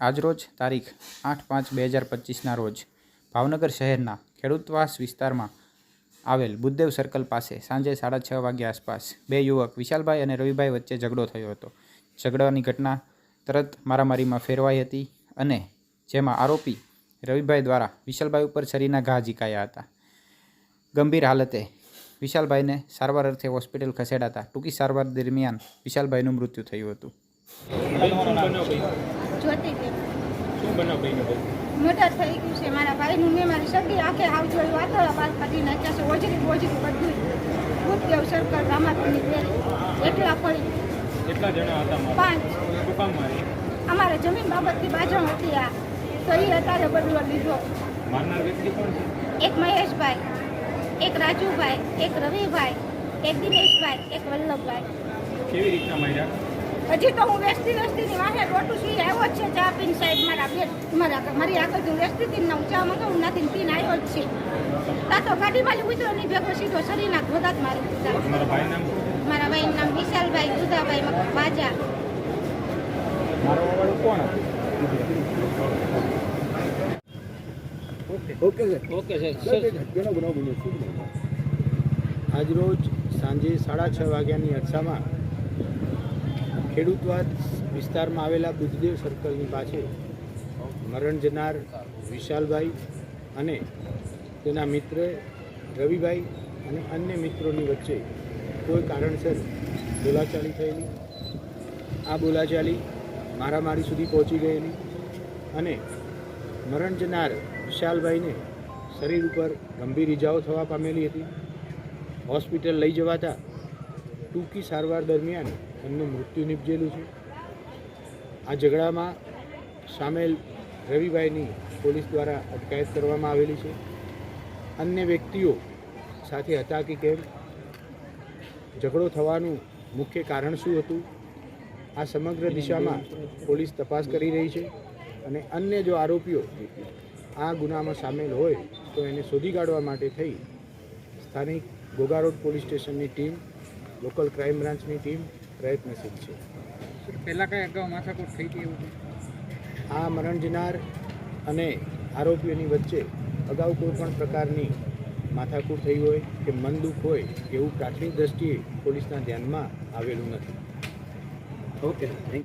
આજરોજ તારીખ આઠ પાંચ બે હજાર પચીસના રોજ ભાવનગર શહેરના ખેડૂતવાસ વિસ્તારમાં આવેલ બુદ્ધદેવ સર્કલ પાસે સાંજે સાડા છ વાગ્યા આસપાસ બે યુવક વિશાલભાઈ અને રવિભાઈ વચ્ચે ઝઘડો થયો હતો. ઝઘડાની ઘટના તરત મારામારીમાં ફેરવાઈ હતી અને જેમાં આરોપી રવિભાઈ દ્વારા વિશાલભાઈ ઉપર છરીના ઘા ઝીકાયા હતા. ગંભીર હાલતે વિશાલભાઈને સારવાર અર્થે હોસ્પિટલ ખસેડાતા ટૂંકી સારવાર દરમિયાન વિશાલભાઈનું મૃત્યુ થયું હતું. જોતી હતી. શું બનાવ મર્ડર થઈ ગયું છે. મારા ભાઈનું મેં મારી સગી આંખે હાવ જોઈ વાતોળા બાદ કાઢી નાખ્યા છે ઓજરી બોજરી બધું. ભૂતદેવ સરકાર રામાપુરની બેરી એકલા પડી કેટલા જણા હતા પાંચ. શું કામ મારી અમારે જમીન બાબતની બાજણ હતી આ. તો એ અત્યારે બદલો લીધો. મારનાર વ્યક્તિ કોણ છે? એક મહેશભાઈ એક રાજુભાઈ એક રવિભાઈ એક દિનેશભાઈ એક વલ્લભભાઈ. કેવી રીતના માર્યા હજી તો હું વેચતી વેચતી ની વાહે રોટું સુઈ આવ્યો જ છે ચા પીન સાહેબ મારા બે મારા મારી આગળ હું વેચતી હતી ને હું ચા મંગાવું નથી પીન આવ્યો જ છે. તા તો ગાડીમાં જ ઉતરો નહીં ભેગો સીધો શરીરના ધોધાત મારી મારું તમારા ભાઈ નામ? મારા ભાઈનું નામ વિશાલભાઈ દુધાભાઈ મક- બાજા. મારો વાળું કોણ ઓકે. સર. Okay sir. આજરોજ સાંજે સાડા છ વાગ્યાની અરસામાં ખેડૂતવાદ વિસ્તારમાં આવેલા બુદ્ધદેવ સર્કલની પાસે મરણ જનાર વિશાલભાઈ અને તેના મિત્ર રવિભાઈ અને અન્ય મિત્રોની વચ્ચે કોઈ કારણસર બોલાચાલી થયેલી. આ બોલાચાલી મારામારી સુધી પહોંચી ગયેલી અને મરણ જનાર વિશાલભાઈને શરીર ઉપર ગંભીર ઇજાઓ થવા પામેલી હતી. હોસ્પિટલ લઈ જવાતા ટૂંકી સારવાર દરમિયાન એમનું મૃત્યુ નિપજેલું છે. આ ઝઘડામાં સામેલ રવિભાઈની પોલીસ દ્વારા અટકાયત કરવામાં આવેલી છે. અન્ય વ્યક્તિઓ સાથે હતા કે કેમ? ઝઘડો થવાનું મુખ્ય કારણ શું હતું? આ સમગ્ર દિશામાં પોલીસ તપાસ કરી રહી છે અને અન્ય જો આરોપીઓ આ ગુનામાં સામેલ હોય તો એને શોધી કાઢવા માટે થઈ સ્થાનિક ગોગારોડ પોલીસ સ્ટેશનની ટીમ લોકલ ક્રાઇમ બ્રાન્ચની ટીમ પ્રયત્નશીલ છે. પહેલાં કઈ અગાઉ માથાકૂટ થઈ હતી એવું આ મરણ જનાર અને આરોપીઓની વચ્ચે અગાઉ કોઈ પણ પ્રકારની માથાકૂટ થઈ હોય કે મન દુઃખ હોય એવું પ્રાથમિક દ્રષ્ટિએ પોલીસના ધ્યાનમાં આવેલું નથી. Okay thank